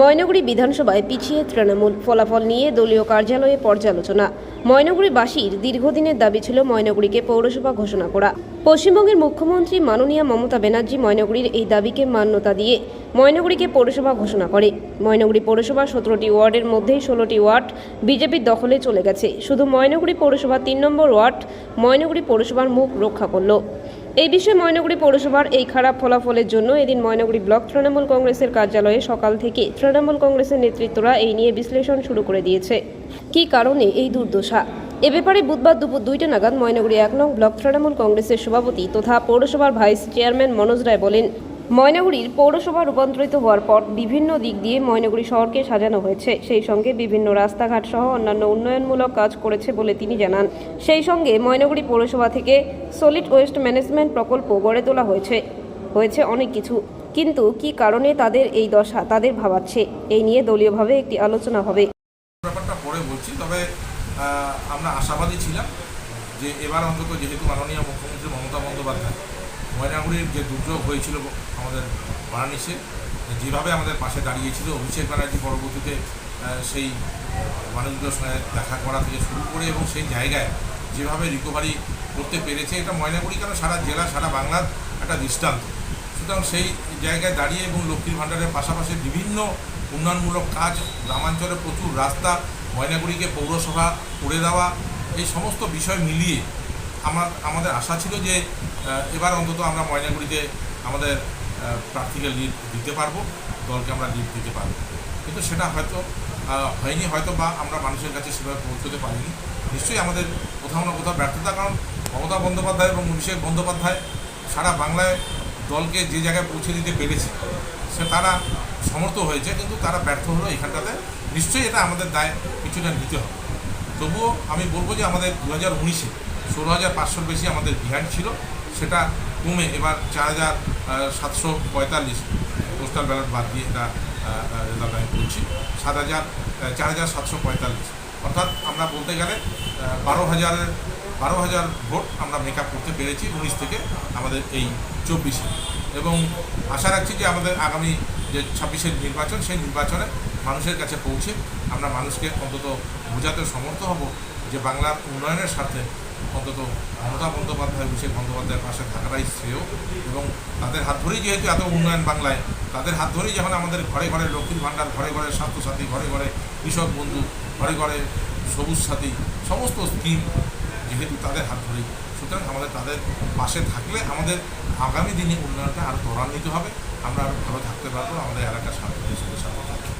ময়নগুড়ি বিধানসভায় পিছিয়ে তৃণমূল ফলাফল নিয়ে দলীয় কার্যালয়ে পর্যালোচনা। ময়নগুড়িবাসীর দীর্ঘদিনের দাবি ছিল ময়নগুড়িকে পৌরসভা ঘোষণা করা। পশ্চিমবঙ্গের মুখ্যমন্ত্রী মাননীয় মমতা ব্যানার্জি ময়নগুড়ির এই দাবিকে মান্যতা দিয়ে ময়নগুড়িকে পৌরসভা ঘোষণা করে। ময়নগুড়ি পৌরসভা সতেরোটি ওয়ার্ডের মধ্যেই ষোলোটি ওয়ার্ড বিজেপির দখলে চলে গেছে। শুধু ময়নগুড়ি পৌরসভা তিন নম্বর ওয়ার্ড ময়নগুড়ি পৌরসভার মুখ রক্ষা করল। এই বিষয়ে ময়নগুড়ি পৌরসভার এই খারাপ ফলাফলের জন্য এদিন ময়নগুড়ি ব্লক তৃণমূল কংগ্রেসের কার্যালয়ে সকাল থেকে তৃণমূল কংগ্রেসের নেতৃত্বরা এই নিয়ে বিশ্লেষণ শুরু করে দিয়েছে। কি কারণে এই দুর্দশা? এ ব্যাপারে বুধবার দুপুর দুইটা নাগাদ ময়নগুড়ি এক নং ব্লক তৃণমূল কংগ্রেসের সভাপতি তথা পৌরসভার ভাইস চেয়ারম্যান মনোজ রায় বলেন ময়নাগুড়ির পৌরসভা রূপান্তরিত হওয়ার পর বিভিন্ন দিক দিয়ে ময়নাগুড়ি শহরকে সাজানো হয়েছে। সেই সঙ্গে বিভিন্ন রাস্তাঘাট সহ অন্যান্য উন্নয়নমূলক কাজ করেছে বলে তিনি জানান। সেই সঙ্গে ময়নাগুড়ি পৌরসভা থেকে সলিড ওয়েস্ট ম্যানেজমেন্ট প্রকল্প গড়ে তোলা হয়েছে। হয়েছে অনেক কিছু। কিন্তু কি কারণে তাদের এই দশা তাদের ভাবাচ্ছে? এই নিয়ে দলীয়ভাবে একটি আলোচনা হবে। আমরা আশাবাদী ছিলাম যে এবার অন্তত যেহেতু মাননীয় মুখ্যমন্ত্রী মমতা বন্দ্যোপাধ্যায় ময়নাগুড়ির যে দুর্যোগ হয়েছিল আমাদের বারাণসীতে যেভাবে আমাদের পাশে দাঁড়িয়েছিল, অভিষেক ব্যানার্জি পরবর্তীতে সেই মানুষগুলোর সঙ্গে দেখা করা থেকে শুরু করে এবং সেই জায়গায় যেভাবে রিকভারি করতে পেরেছে, এটা ময়নাগুড়ি কেন সারা জেলা, সারা বাংলার একটা দৃষ্টান্ত? সুতরাং সেই জায়গায় দাঁড়িয়ে এবং লক্ষ্মীর ভাণ্ডারের পাশাপাশি বিভিন্ন উন্নয়নমূলক কাজ, গ্রামাঞ্চলে প্রচুর রাস্তা, ময়নাগুড়িকে পৌরসভা করে দেওয়া, এই সমস্ত বিষয় মিলিয়ে আমার, আমাদের আশা ছিল যে এবার অন্তত আমরা ময়নাগুড়িতে আমাদের প্রার্থীকে লিড দিতে পারব, দলকে আমরা লিড দিতে পারব। কিন্তু সেটা হয়তো হয়নি, হয়তো বা আমরা মানুষের কাছে সেভাবে পৌঁছতে পারিনি। নিশ্চয়ই আমাদের কোথাও না কোথাও ব্যর্থতা, কারণ মমতা বন্দ্যোপাধ্যায় এবং অভিষেক বন্দ্যোপাধ্যায় সারা বাংলায় দলকে যে জায়গায় পৌঁছে দিতে পেরেছে, সে তারা সমর্থ হয়েছে, কিন্তু তারা ব্যর্থ হলো এখানটাতে। নিশ্চয়ই এটা আমাদের দায়, কিছুটা নিতে হবে। তবুও আমি বলব যে আমাদের দু হাজার উনিশে ষোলো হাজার পাঁচশোর বেশি আমাদের বিহার ছিল। সেটা কমে এবার চার হাজার সাতশো পঁয়তাল্লিশ পোস্টাল ব্যালট বাদ দিয়ে এটা রেজাল্ট আমি বলছি সাত হাজার চার হাজার সাতশো পঁয়তাল্লিশ। অর্থাৎ আমরা বলতে গেলে বারো হাজারের বারো হাজার ভোট আমরা মেক আপ করতে পেরেছি উনিশ থেকে আমাদের এই চব্বিশে। এবং আশা রাখছি যে আমাদের আগামী যে ছাব্বিশের নির্বাচন, সেই নির্বাচনে মানুষের কাছে পৌঁছে আমরা মানুষকে অন্তত বোঝাতে সমর্থ হব যে বাংলার উন্নয়নের স্বার্থে অন্তত মমতা বন্দ্যোপাধ্যায়, অভিষেক বন্দ্যোপাধ্যায়ের পাশে থাকাটাই শ্রেয় এবং তাদের হাত ধরেই যেহেতু এত উন্নয়ন বাংলায়, তাদের হাত ধরেই যখন আমাদের ঘরে ঘরে লক্ষ্মীর ভাণ্ডার, ঘরে ঘরে স্বাস্থ্যসাথী, ঘরে ঘরে কৃষক বন্ধু, ঘরে ঘরে সবুজ সাথী, সমস্ত স্কিম যেহেতু তাদের হাত ধরেই। সুতরাং আমাদের তাদের পাশে থাকলে আমাদের আগামী দিনে উন্নয়নটা আরও ত্বরান্বিত হবে। আমরা আরও ভালো থাকতে পারব, আমাদের এলাকার স্বার্থ দেশের স্বার্থ